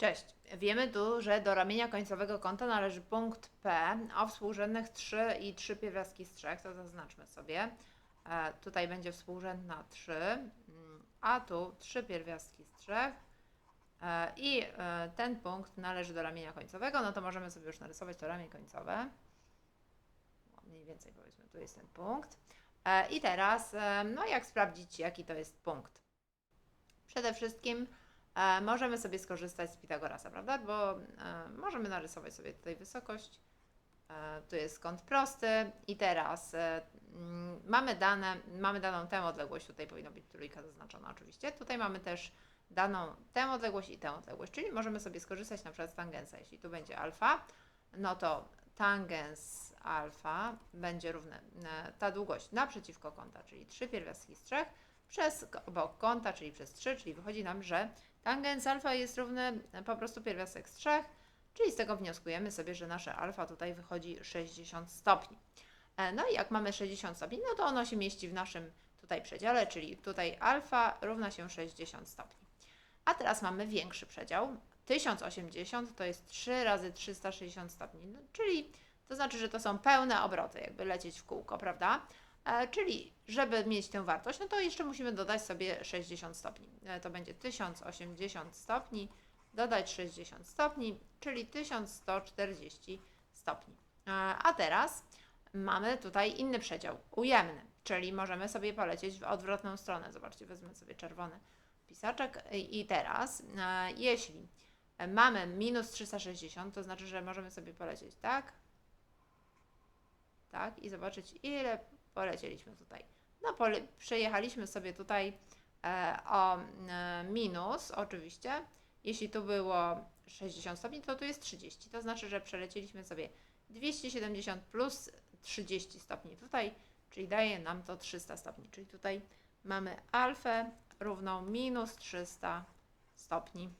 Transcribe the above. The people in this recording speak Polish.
Cześć. Wiemy tu, że do ramienia końcowego kąta należy punkt P o współrzędnych 3 i 3 pierwiastki z 3. To zaznaczmy sobie. E, tutaj będzie współrzędna 3, mm, a tu 3 pierwiastki z 3. E, I e, ten punkt należy do ramienia końcowego, no to możemy sobie już narysować to ramię końcowe. Mniej więcej powiedzmy, tu jest ten punkt. E, I teraz, e, no jak sprawdzić, jaki to jest punkt? Przede wszystkim e, możemy sobie skorzystać z Pitagorasa, prawda? Bo e, możemy narysować sobie tutaj wysokość. E, tu jest kąt prosty i teraz mm, mamy, dane, mamy daną tę odległość, tutaj powinna być trójka zaznaczona oczywiście. Tutaj mamy też daną tę odległość i tę odległość, czyli możemy sobie skorzystać na przykład z tangensa. Jeśli tu będzie alfa, no to tangens alfa będzie równy e, ta długość naprzeciwko kąta, czyli 3 pierwiastki z 3 przez obok kąta, czyli przez 3, czyli wychodzi nam, że tangens alfa jest równy po prostu pierwiastek z 3, czyli z tego wnioskujemy sobie, że nasze alfa tutaj wychodzi 60 stopni. E, No i jak mamy 60 stopni, no to ono się mieści w naszym tutaj przedziale, czyli tutaj alfa równa się 60 stopni. A teraz mamy większy przedział. 1080 to jest 3 razy 360 stopni, no, czyli to znaczy, że to są pełne obroty, jakby lecieć w kółko, prawda? E, czyli, żeby mieć tę wartość, no to jeszcze musimy dodać sobie 60 stopni. E, to będzie 1080 stopni, dodać 60 stopni, czyli 1140 stopni. E, a teraz mamy tutaj inny przedział, ujemny, czyli możemy sobie polecieć w odwrotną stronę. Zobaczcie, wezmę sobie czerwony pisaczek i teraz, jeśli mamy minus 360, to znaczy, że możemy sobie polecieć tak, tak i zobaczyć, ile polecieliśmy tutaj. No, pole, przejechaliśmy sobie tutaj e, o e, minus, oczywiście. Jeśli tu było 60 stopni, to tu jest 30. To znaczy, że przelecieliśmy sobie 270 plus 30 stopni tutaj, czyli daje nam to 300 stopni. Czyli tutaj mamy alfę równą minus 300 stopni.